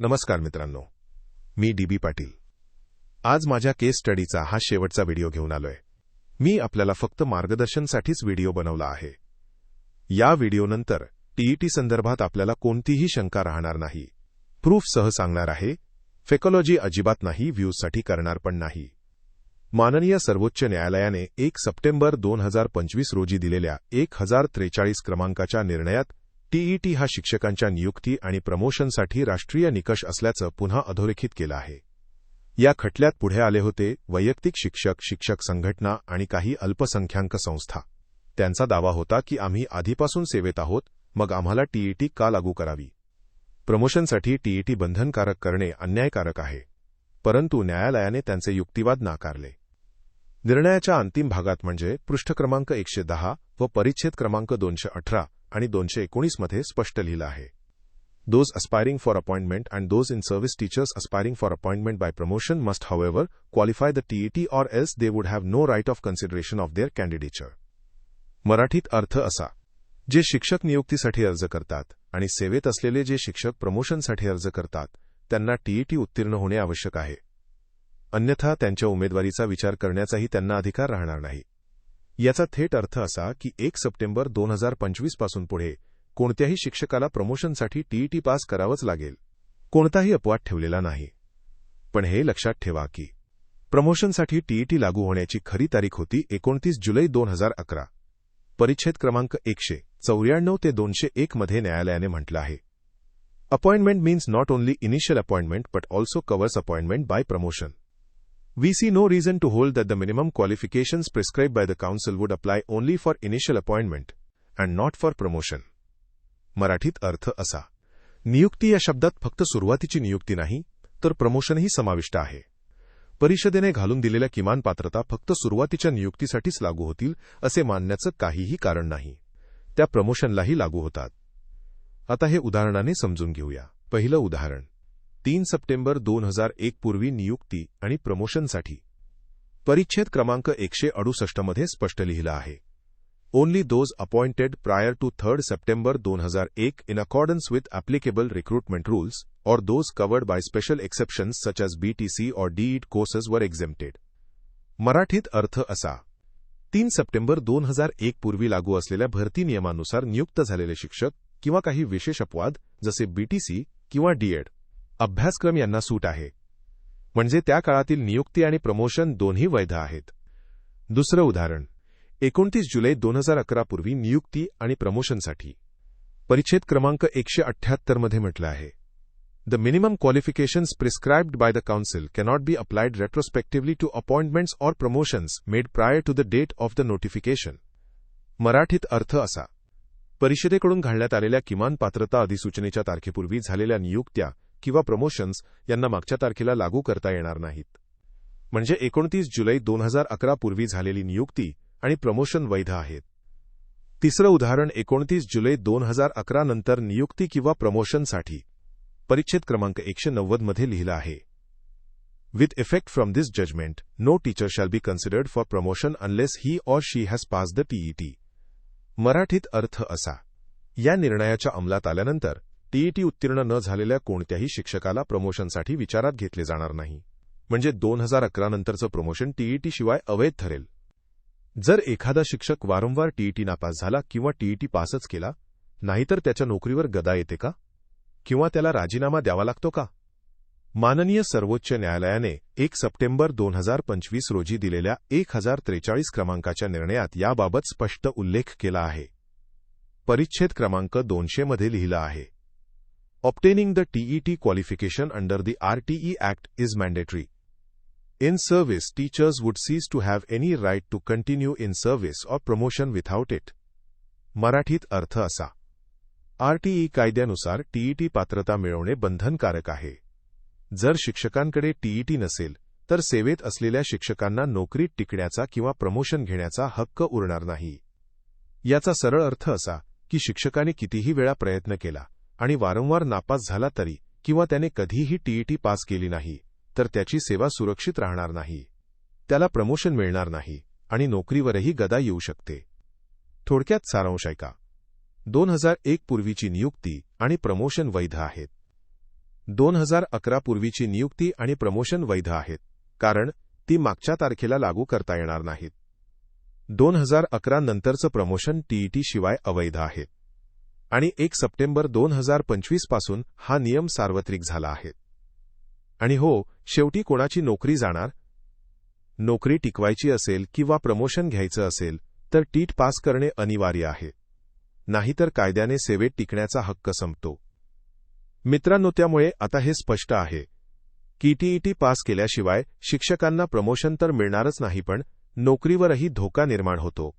नमस्कार मित्रांनो. मी डी बी पाटील. आज माझ्या केस स्टडीचा हा शेवटचा व्हिडिओ घेऊन आलोय. मी आपल्याला फक्त मार्गदर्शनसाठीच व्हिडिओ बनवला आहे. या व्हिडिओनंतर टीईटी संदर्भात आपल्याला कोणतीही शंका राहणार नाही. प्रूफ सह सांगणार आहे फेकॉलॉजी अजिबात नाही व्ह्यूजसाठी करणार पण नाही. माननीय सर्वोच्च न्यायालयाने एक सप्टेंबर दोन हजार पंचवीस रोजी दिलेल्या एक हजार त्रेचाळीस क्रमांकाच्या निर्णयात टीईटी हा शिक्षकांच्या नियुक्ती आणि प्रमोशनसाठी राष्ट्रीय निकष असल्याचं पुन्हा अधोरेखित केलं आहे. या खटल्यात पुढे आले होते वैयक्तिक शिक्षक शिक्षक संघटना आणि काही अल्पसंख्याक संस्था. त्यांचा दावा होता की आम्ही आधीपासून सेवेत आहोत मग आम्हाला टीईटी का लागू करावी? प्रमोशनसाठी टीईटी बंधनकारक करणे अन्यायकारक आहे. परंतु न्यायालयाने त्यांचे युक्तिवाद नाकारले. निर्णयाच्या अंतिम भागात म्हणजे पृष्ठ क्रमांक एकशे दहा व परिच्छेद क्रमांक दोनशे अठरा आणि दोनशे एकोणीसमध्ये स्पष्ट लिहिलं आहे. Those aspiring for appointment and those in service teachers aspiring for appointment by promotion must however qualify the TET or else they would have no right of consideration of their candidature मराठीत अर्थ असा. जे शिक्षक नियुक्तीसाठी अर्ज करतात आणि सेवेत असलेले जे शिक्षक प्रमोशनसाठी अर्ज करतात त्यांना टीईटी उत्तीर्ण होणे आवश्यक आहे. अन्यथा त्यांच्या उमेदवारीचा विचार करण्याचाही त्यांना अधिकार राहणार नाही. याचा थेट अर्थ असा की एक सप्टेंबर दोन हजार पंचवीसपासून पुढे कोणत्याही शिक्षकाला प्रमोशनसाठी टीईटी पास करावंच लागेल. कोणताही अपवाद ठेवलेला नाही. पण हे लक्षात ठेवा की प्रमोशनसाठी टीईटी लागू होण्याची खरी तारीख होती एकोणतीस जुलै दोन हजार अकरा. परिच्छेद क्रमांक एकशे चौऱ्याण्णव ते दोनशे एक मध्ये न्यायालयाने म्हटलं आहे. Appointment means not only initial appointment but also covers appointment by promotion. We see no reason to hold that the minimum qualifications prescribed by the Council would apply only for initial appointment and not for promotion. मराठीत अर्थ असा नियुक्ती या शब्दात फक्त सुरुवातीची नियुक्ती नाही तर प्रमोशनही समाविष्ट आहे. परिषदेने घालून दिलेल्या किमान पात्रता फक्त सुरुवातीच्या नियुक्तीसाठीच लागू होतील असे मानण्याचं काहीही कारण नाही. त्या प्रमोशनलाही लागू होतात. आता हे उदाहरणाने समजून घेऊया. पहिलं उदाहरण. तीन सप्टेंबर दोन हजार एक पूर्वी नियुक्ती आणि प्रमोशनसाठी. परिच्छेद क्रमांक एकशे अडुसष्टमध्ये स्पष्ट लिहिलं आहे. Only those appointed prior to third September दोन हजार एक in accordance with applicable recruitment rules or those covered by special exceptions such as BTC or DEd courses वर एक्झेम्प्टेड मराठीत अर्थ असा. तीन सप्टेंबर दोन हजार एक पूर्वी लागू असलेल्या भरती नियमानुसार नियुक्त झालेले शिक्षक किंवा काही विशेष अपवाद जसे बीटीसी किंवा डीएड अभ्यासक्रम यांना सूट आहे. म्हणजे त्या काळातील नियुक्ती आणि प्रमोशन दोन्ही वैध आहेत. दुसरं उदाहरण. एकोणतीस जुलै दोन हजार अकरा पूर्वी नियुक्ती आणि प्रमोशनसाठी. परिच्छेद क्रमांक एकशे अठ्ठ्याहत्तरमध्ये म्हटलं आहे. The minimum qualifications prescribed by the council cannot be applied retrospectively to appointments or promotions made prior to the date of the notification. मराठीत अर्थ असा. परिषदेकडून घालण्यात आलेल्या किमान पात्रता अधिसूचनेच्या तारखेपूर्वी झालेल्या नियुक्त्या किंवा प्रमोशन्स यांना मागच्या तारखेला लागू करता येणार नाहीत. म्हणजे एकोणतीस जुलै दोन हजार अकरा पूर्वी झालेली नियुक्ती आणि प्रमोशन वैध आहेत. तिसरं उदाहरण एकोणतीस जुलै दोन हजार अकरा नंतर नियुक्ती किंवा प्रमोशनसाठी परिच्छेद क्रमांक एकशे नव्वदमध्ये लिहिलं आहे. With effect from this judgment no teacher shall be considered for promotion unless he or she has pass the TET मराठीत अर्थ असा. या निर्णयाच्या अंमलात आल्यानंतर टीईटी उत्तीर्ण न झालेल्या कोणत्याही शिक्षकाला प्रमोशनसाठी विचारात घेतले जाणार नाही. म्हणजे दोन हजार अकरा नंतरचं प्रमोशन टीईटी शिवाय अवैध ठरेल. जर एखादा शिक्षक वारंवार टीईटी नापास झाला किंवा टीईटी पासच केला नाहीतर त्याच्या नोकरीवर गदा येते का? किंवा त्याला राजीनामा द्यावा लागतो का? माननीय सर्वोच्च न्यायालयाने एक सप्टेंबर दोन हजार पंचवीस रोजी दिलेल्या एक हजार त्रेचाळीस क्रमांकाच्या निर्णयात याबाबत स्पष्ट उल्लेख केला आहे. परिच्छेद क्रमांक दोनशे मध्ये लिहिलं आहे. Obtaining the TET qualification under the RTE Act is mandatory. In service, teachers would cease to have any right to continue in service or promotion without it. मराठीत अर्थ असा आरटीई कायद्यानुसार टीईटी पात्रता मिळवणे बंधनकारक आहे जर शिक्षकांकडे टीईटी नसेल तर सेवेत असलेल्या शिक्षकांना नोकरीत टिकण्याचा किंवा प्रमोशन घेण्याचा हक्क उरणार नाही याचा सरळ अर्थ असा की शिक्षकाने कितीही वेळा प्रयत्न केला आणि वारंवार नापास झाला तरी किंवा त्याने कधीही टीईटी पास केली नाही तर त्याची सेवा सुरक्षित राहणार नाही. त्याला प्रमोशन मिळणार नाही आणि नोकरीवरही गदा येऊ शकते. थोडक्यात सारांश ऐका. दोन हजार एक पूर्वीची नियुक्ती आणि प्रमोशन वैध आहेत. दोन हजार अकरा पूर्वीची नियुक्ती आणि प्रमोशन वैध आहेत कारण ती मागच्या तारखेला लागू करता येणार नाहीत. दोन हजार अकरा नंतरचं प्रमोशन टीईटी शिवाय अवैध आहेत आणि एक सप्टेंबर दोन हजार पंचवीसपासून हा नियम सार्वत्रिक झाला आहे. आणि हो शेवटी कोणाची नोकरी जाणार? नोकरी टिकवायची असेल किंवा प्रमोशन घ्यायचं असेल तर टीट पास करणे अनिवार्य आहे. नाहीतर कायद्याने सेवेत टिकण्याचा हक्क संपतो. मित्रांनो त्यामुळे आता हे स्पष्ट आहे. की टीईटी पास केल्याशिवाय शिक्षकांना प्रमोशन तर मिळणारच नाही पण नोकरीवरही धोका निर्माण होतो.